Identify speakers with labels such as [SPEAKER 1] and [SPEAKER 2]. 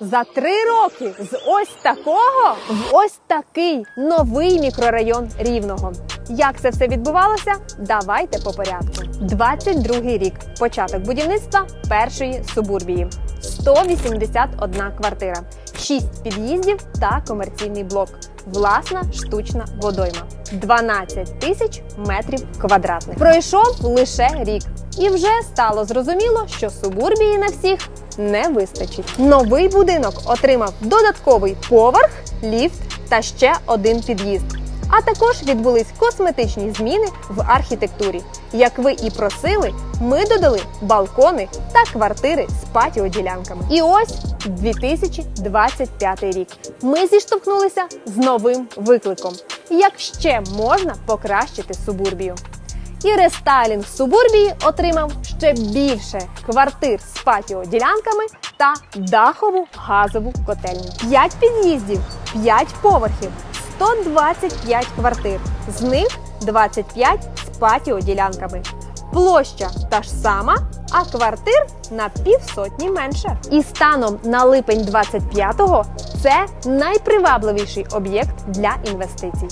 [SPEAKER 1] За три роки з ось такого в ось такий новий мікрорайон рівного. Як це все відбувалося? Давайте по порядку. 22 рік. Початок будівництва першої субурбії. 181 квартира, 6 під'їздів та комерційний блок. Власна штучна водойма. 12 тисяч метрів квадратних. Пройшов лише рік, і вже стало зрозуміло, що субурбії на всіх не вистачить. Новий будинок отримав додатковий поверх, ліфт та ще один під'їзд. А також відбулись косметичні зміни в архітектурі. Як ви і просили, ми додали балкони та квартири з патіоділянками. І ось 2025 рік. Ми зіштовхнулися з новим викликом: як ще можна покращити субурбію. І рестайлінг субурбії отримав ще більше квартир з патіоділянками та дахову газову котельню. 5 під'їздів, 5 поверхів, 125 квартир. З них 25 з патіоділянками. Площа та ж сама, а квартир на півсотні менше. І станом на липень 25-го це найпривабливіший об'єкт для інвестицій.